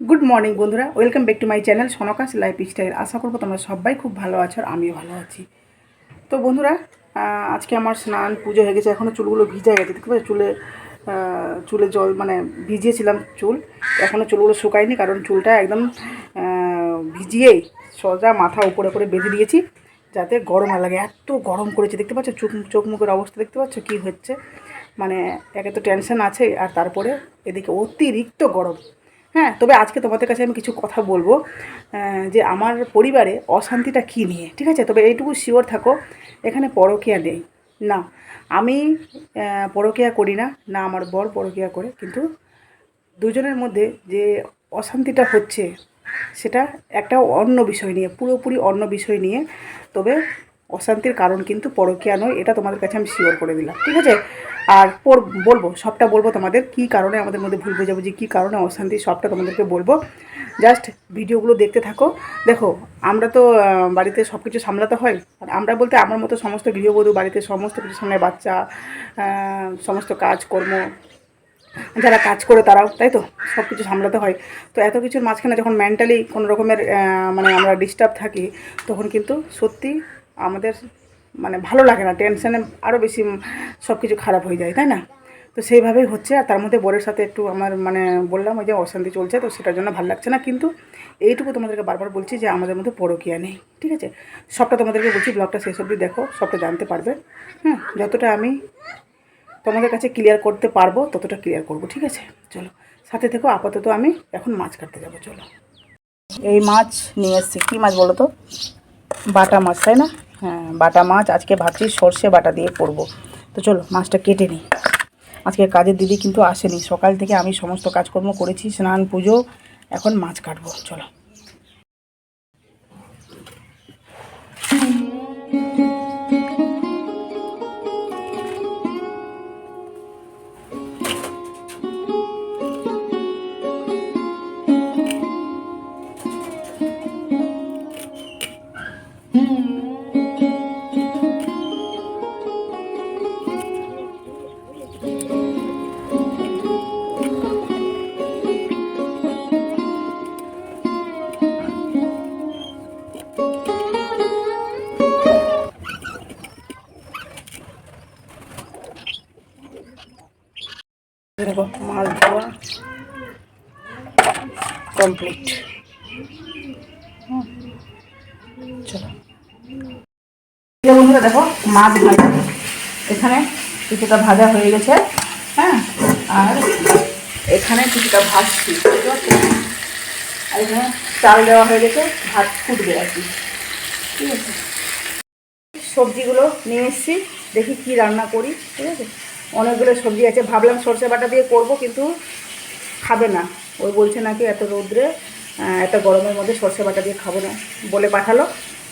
Good morning বন্ধুরা। Welcome back to my channel সনকাশ lifestyle আশা করব তোমরা সবাই খুব ভালো আছো আর আমিও ভালো আছি। তো বন্ধুরা আজকে আমার স্নান পুজো হয়ে গেছে। এখনও চুলগুলো ভিজে গেছে। দেখতে পাচ্ছ, চুলে চুলে জল মানে ভিজিয়েছিলাম চুল। এখনও চুলগুলো শুকায়নি কারণ চুলটা একদম ভিজিয়েই সোজা মাথা উপরে করে বেঁধে দিয়েছি যাতে গরম না লাগে। এত গরম করেছে। দেখতে পাচ্ছ চোখ চোখ মুখের অবস্থা। দেখতে পাচ্ছ কী হচ্ছে? মানে একে তো টেনশন আছে আর তারপরে এদিকে অতিরিক্ত গরম। হ্যাঁ তবে আজকে তোমাদের কাছে আমি কিছু কথা বলব যে আমার পরিবারে অশান্তিটা কী নিয়ে, ঠিক আছে? তবে এইটুকু শিওর থাকো, এখানে পরকিয়া নেই। না, আমি পরকিয়া করি না না আমার বর পরকিয়া করে, কিন্তু দুজনের মধ্যে যে অশান্তিটা হচ্ছে, সেটা একটা অন্য বিষয় নিয়ে, পুরোপুরি অন্য বিষয় নিয়ে, তবে অশান্তির কারণ কিন্তু পরকীয়া নয়, এটা তোমাদের কাছে আমি শিওর করে দিলাম, ঠিক আছে? আর পর বলব, সবটা বলব তোমাদের, কি কারণে আমাদের মধ্যে ভুল বোঝাবুঝি, কী কারণে অশান্তি, সবটা তোমাদেরকে বলব। জাস্ট ভিডিওগুলো দেখতে থাকো। দেখো, আমরা তো বাড়িতে সব কিছু সামলাতে হয়। আর আমরা বলতে আমার মতো সমস্ত গৃহবধূ, বাড়িতে সমস্ত কিছু সামলায়, বাচ্চা সমস্ত কাজকর্ম, যারা কাজ করে তারাও, তাই তো? সব কিছু সামলাতে হয়। তো এত কিছুর মাঝখানে যখন মেন্টালি কোনো রকমের মানে আমরা ডিস্টার্ব থাকি, তখন কিন্তু সত্যি আমাদের মানে ভালো লাগে না টেনশনে আরও বেশি সব কিছু খারাপ হয়ে যায়, তাই না? তো সেইভাবেই হচ্ছে, আর তার মধ্যে বরের সাথে একটু আমার মানে বললাম, ওই যে অশান্তি চলছে, তো সেটার জন্য ভালো লাগছে না, কিন্তু এইটুকু তোমাদেরকে বারবার বলছি যে আমাদের মধ্যে পরকিয়া নেই, ঠিক আছে? সবটা তোমাদেরকে বলছি, ব্লগটা শেষ অবধি দেখো, সবটা জানতে পারবে হ্যাঁ যতটা আমি তোমাদের কাছে ক্লিয়ার করতে পারব, ততটা ক্লিয়ার করব, ঠিক আছে? চলো, সাথে থেকো, আপাতত আমি এখন মাছ কাটতে যাব, চলো। এই মাছ নিয়ে এসছি, কী মাছ বলো তো? বাটা মাছ, তাই না? হ্যাঁ বাটা মাছ, আজকে ভাবছি সর্ষে বাটা দিয়ে করব। তো চলো, মাছটা কেটে নিই। আজকে কাজের দিদি কিন্তু আসেনি। সকাল থেকে আমি সমস্ত কাজকর্ম করেছি, স্নান, পুজো, এখন মাছ কাটবো। চলো। মাছ ধোয়া কমপ্লিট চলো বন্ধুরা দেখো, মাছ ভাজা। এখানে কিছুটা ভাজা হয়ে গেছে হ্যাঁ? আর এখানে কিছুটা ভাজছি আর এখানে চাল দেওয়া হয়ে গেছে, ভাত ফুটবে আর কি। ঠিক আছে? সবজিগুলো নিয়ে এসেছি, দেখি কি রান্না করি, ঠিক আছে? অনেকগুলো সবজি আছে। ভাবলাম সর্ষে বাটা দিয়ে করব, কিন্তু খাবে না। ওই বলছে নাকি এত রৌদ্রে এত গরমের মধ্যে সর্ষে বাটা দিয়ে খাব না বলে পাঠালো।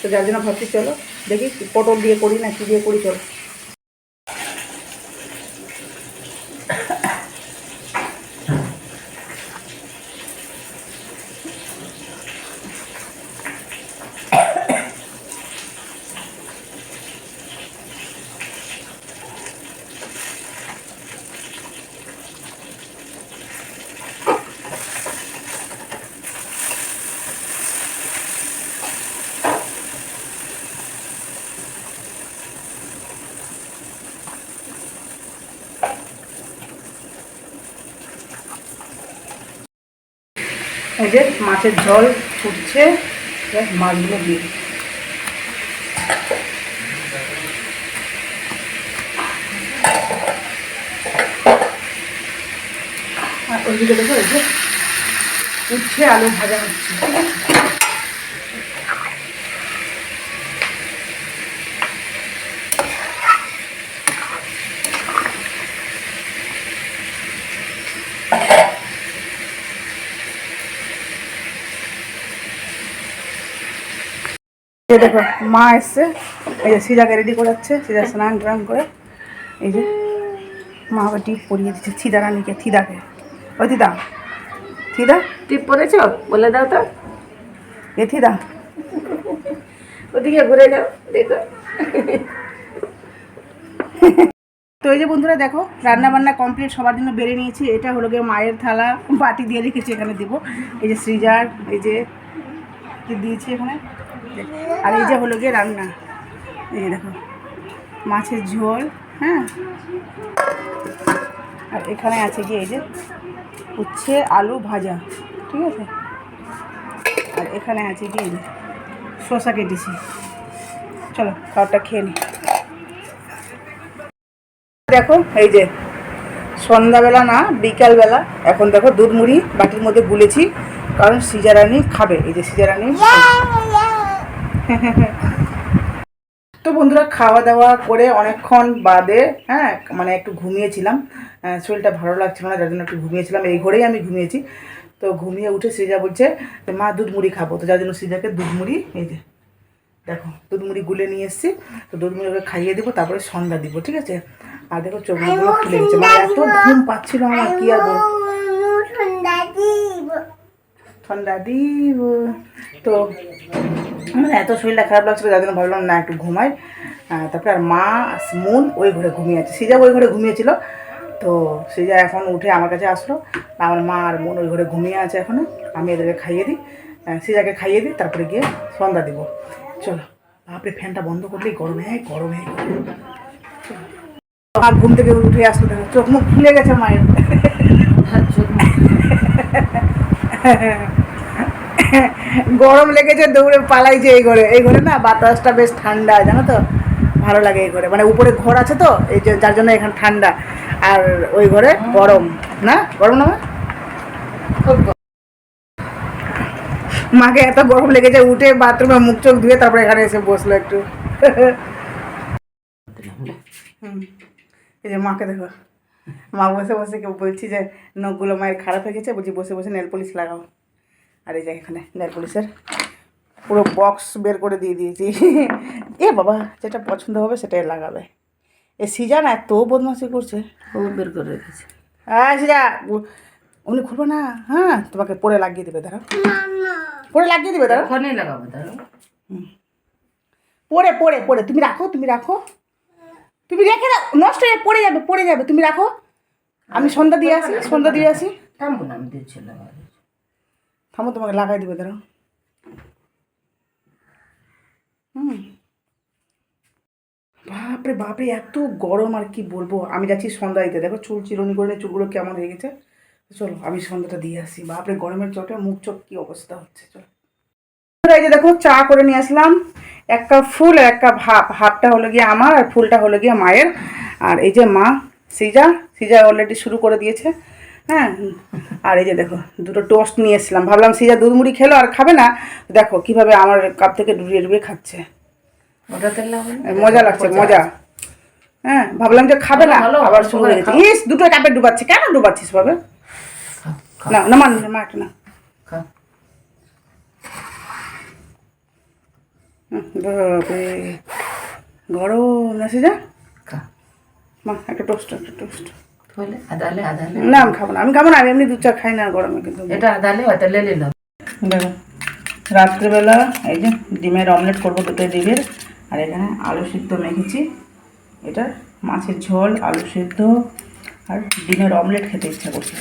তো যার জন্য ভাবছি চলো দেখি পটল দিয়ে করি না কী দিয়ে করি, চলো। যে মাছের জল ফুটছে মাছগুলো দিয়ে। আর ওইদিকে দেখো, এই যে উঠছে আলু ভাজা হচ্ছে, ঠিক আছে এই দেখো মা এসছে। এই যে সিজাকে রেডি করাচ্ছে সিজা স্নান টান করে। এই যে মা আবার টিপ পরিয়ে দিচ্ছে থিদা রানীকে থিদাকে। ওই থিদা থিদা? টিপ পরেছো? বলে দাও তো। এ থিদা। ওদিকে ঘুরে যাও দেখো। তো এই যে বন্ধুরা দেখো রান্না বান্না কমপ্লিট সবার জন্য বেড়ে নিয়েছি। এটা হলো গিয়ে মায়ের থালা বাটি দিয়ে রেখেছি এখানে দেবো। এই যে সৃজার এই যে দিয়েছি এখানে? আর এই যে হলো গিয়ে রান্না। এই দেখো, মাছের ঝোল হ্যাঁ? আর এখানে আছে গিয়ে এই যে উচ্ছে, আলু ভাজা, ঠিক আছে? আর এখানে আছে গিয়ে এই যে শসা কেটেছি। চলো, খাবারটা খেয়ে নিই দেখো, এই যে সন্ধ্যাবেলা না, বিকালবেলা, এখন দেখো দুধ মুড়ি বাটির মধ্যে গুলেছি, কারণ সিজারানি খাবে। এই যে সিজারানি তো বন্ধুরা খাওয়া দাওয়া করে অনেকক্ষণ বাদে হ্যাঁ মানে একটু ঘুমিয়েছিলাম। শরীরটা ভালো লাগছিল না যার জন্য একটু ঘুমিয়েছিলাম। এই ঘরেই আমি ঘুমিয়েছি। তো ঘুমিয়ে উঠে সৃজা বলছে মা দুধ মুড়ি খাব। তো যার জন্য সৃজাকে দুধ মুড়ি এই যে দেখো দুধ মুড়ি গুলে নিয়ে এসেছি। তো দুধ মুড়ি ওকে খাইয়ে দিব তারপরে সন্ধ্যা দিব ঠিক আছে? আর দেখো চোখগুলো খুলে গেছে। মানে এত ঘুম পাচ্ছিল আমার কি আর ঠান্ডা দিব। তো আমার এত শরীরটা খারাপ লাগছিল যার জন্য ভাবলাম, না, একটু ঘুমাই। তারপরে আর মা মন ওই ঘরে ঘুমিয়ে আছে। সিজা ওই ঘরে ঘুমিয়েছিল। তো সিজা এখন উঠে আমার কাছে আসলো। আমার মা আর মন ওই ঘরে ঘুমিয়ে আছে এখনও। আমি এদেরকে খাইয়ে দিই। সিজাকে খাইয়ে দিই, তারপরে গিয়ে সন্ধ্যা দিব। চলো, বাপরে, ফ্যানটা বন্ধ করলেই গরমে গরমে আর ঘুম থেকে উঠে আসলো চোখ মুখ ফুলে গেছে মায়ের। গরম লেগেছে দৌড়ে পালাইছে এই ঘরে। এই ঘরে না বাতাসটা বেশ ঠান্ডা জানো তো? ভালো লাগে এই ঘরে। মানে উপরে ঘর আছে তো এই যে যার জন্য এখানে ঠান্ডা। আর ওই ঘরে গরম না? গরম না? মাকে এত গরম লেগেছে উঠে বাথরুমে মুখ চোখ ধুয়ে তারপরে এখানে এসে বসল একটু। হুম। এই যে মাকে দেখো। মা বসে বসে কেউ বলছি যে নখগুলো মায়ের খারাপ হয়ে গেছে বলছি বসে বসে নেল পলিশ লাগাও। আর এই যে এখানে নেল পলিশের পুরো বক্স বের করে দিয়ে দিয়েছি। এ বাবা যেটা পছন্দ হবে সেটাই লাগাবে। এ সিজন এত বদমাশি করছে। ও বের করে রেখেছে। হ্যাঁ সিজা উনি খুলবো না। হ্যাঁ তোমাকে পরে লাগিয়ে দেবে দাঁড়াও। পরে লাগিয়ে দেবে ওখানেই লাগাবো দাঁড়ো পড়ে পড়ে পড়ে তুমি রাখো তুমি রাখো। তুমি রেখে দাও নষ্ট হয়ে পড়ে যাবে পড়ে যাবে। তুমি রাখো। আমি সন্ধ্যা দিয়ে আসি সন্ধ্যা দিয়ে আসি। থামবো না আমি দিচ্ছি থামো তোমাকে লাগাই দেবে দাঁড়াও। হুম। বাপরে বাপরে এত গরম আর কি বলব? আমি যাচ্ছি সন্ধ্যা দিতে দেখো চুল চিরুনি করে চুলগুলো কেমন হয়ে গেছে। চলো আমি সন্ধ্যাটা দিয়ে আসি। বাপরে গরমের চোটে মুখ চোখ কি অবস্থা হচ্ছে চলো। এই যে দেখো চা করে নিয়ে আসলাম। এক কাপ ফুল আর এক কাপ হাফ হাফটা হলো গিয়ে আমার আর ফুলটা হলো গিয়ে মায়ের। আর এই যে মা সিজা সিজা অলরেডি শুরু করে দিয়েছে। হ্যাঁ আর এই যে দেখো দুটো টোস্ট নিয়ে এসেছিলাম। ভাবলাম সিজা দুধ মুড়ি খেলো আর খাবে না। দেখো কীভাবে আমার কাপ থেকে ডুবিয়ে ডুবিয়ে খাচ্ছে। মজা লাগছে মজা হ্যাঁ ভাবলাম যে খাবে না আবার শুরু হয়ে গেছে। ইস দুটো কাপে ডুবাচ্ছে। কেন ডুবাচ্ছিস ভাবে না না মান মা একটা না খাও হুম, বাপরে। গরম না সিজা মা একটা টোস্ট একটা টোস্ট তাহলে আদালে আদালে না আমি খাব না আমি খাব না আমি এমনি দুধ চা খাই না গরমে কিন্তু। এটা আদালে হয়তো লে নিলাম দেখো রাত্রেবেলা এই যে ডিমের অমলেট করব দুটো ডিমের আর এখানে আলু সিদ্ধ মেখেছি। এটা মাছের ঝোল আলু সিদ্ধ আর ডিমের অমলেট খেতে ইচ্ছা করছে।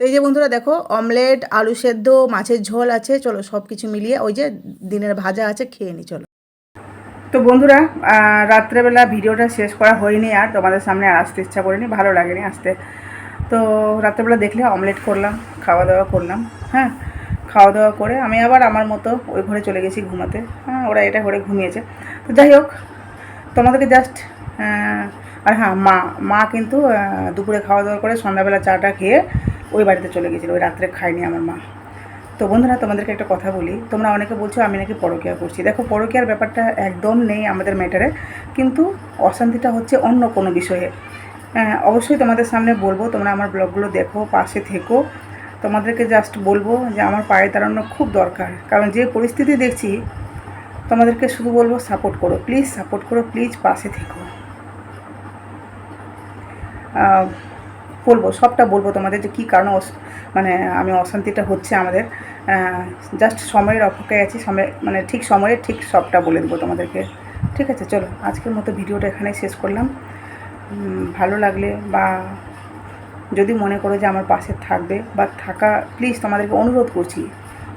তো এই যে বন্ধুরা দেখো অমলেট আলু সেদ্ধ, মাছের ঝোল আছে, চলো সব কিছু মিলিয়ে ওই যে দিনের ভাজা আছে, খেয়ে নি, চলো। তো বন্ধুরা রাত্রেবেলা ভিডিওটা শেষ করা হয়নি আর, তোমাদের সামনে আর আসতে ইচ্ছা করিনি, ভালো লাগেনি আসতে। তো রাত্রেবেলা দেখলে অমলেট করলাম খাওয়া দাওয়া করলাম হ্যাঁ খাওয়া দাওয়া করে আমি আবার আমার মতো ওই ঘরে চলে গেছি ঘুমাতে হ্যাঁ ওরা এটা ঘরে ঘুমিয়েছে। তো যাই হোক, তোমাদেরকে জাস্ট আর হ্যাঁ মা মা কিন্তু দুপুরে খাওয়া দাওয়া করে সন্ধ্যাবেলা চাটা খেয়ে ওই বাড়িতে চলে গেছিল ওই রাত্রে খায়নি আমার মা। তো বন্ধুরা তোমাদেরকে একটা কথা বলি। তোমরা অনেকে বলছো আমি নাকি পরকিয়া করছি। দেখো পরকিয়ার ব্যাপারটা একদম নেই আমাদের ম্যাটারে কিন্তু অশান্তিটা হচ্ছে অন্য কোনো বিষয়ে। হ্যাঁ, অবশ্যই তোমাদের সামনে বলব তোমরা আমার ব্লগগুলো দেখো পাশে থেকো। তোমাদেরকে জাস্ট বলব যে আমার পায়ে দাঁড়ানো খুব দরকার। কারণ যে পরিস্থিতি দেখছি তোমাদেরকে শুধু বলব সাপোর্ট করো। প্লিজ সাপোর্ট করো প্লিজ পাশে থেকো। বলব, সবটা বলব তোমাদের যে কী কারণে মানে আমি অশান্তিটা হচ্ছে আমাদের। জাস্ট সময়ের অপেক্ষায় আছি, সময় মানে ঠিক সময়ে ঠিক সবটা বলে দেবো তোমাদেরকে। ঠিক আছে, চলো, আজকের মতো ভিডিওটা এখানেই শেষ করলাম। ভালো লাগলে বা যদি মনে করো যে আমার পাশে থাকবে বা থাকা প্লিজ তোমাদেরকে অনুরোধ করছি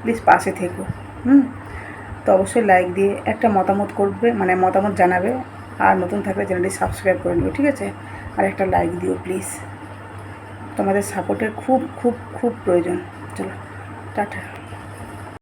প্লিজ পাশে থেকো, হুম? তো অবশ্যই লাইক দিয়ে একটা মতামত করবে মানে মতামত জানাবে, আর নতুন থাকলে চ্যানেলটি সাবস্ক্রাইব করে নেবে, ঠিক আছে? আর একটা লাইক দিও প্লিজ তোমাদের সাপোর্টের খুব খুব খুব প্রয়োজন। চলো টাটা।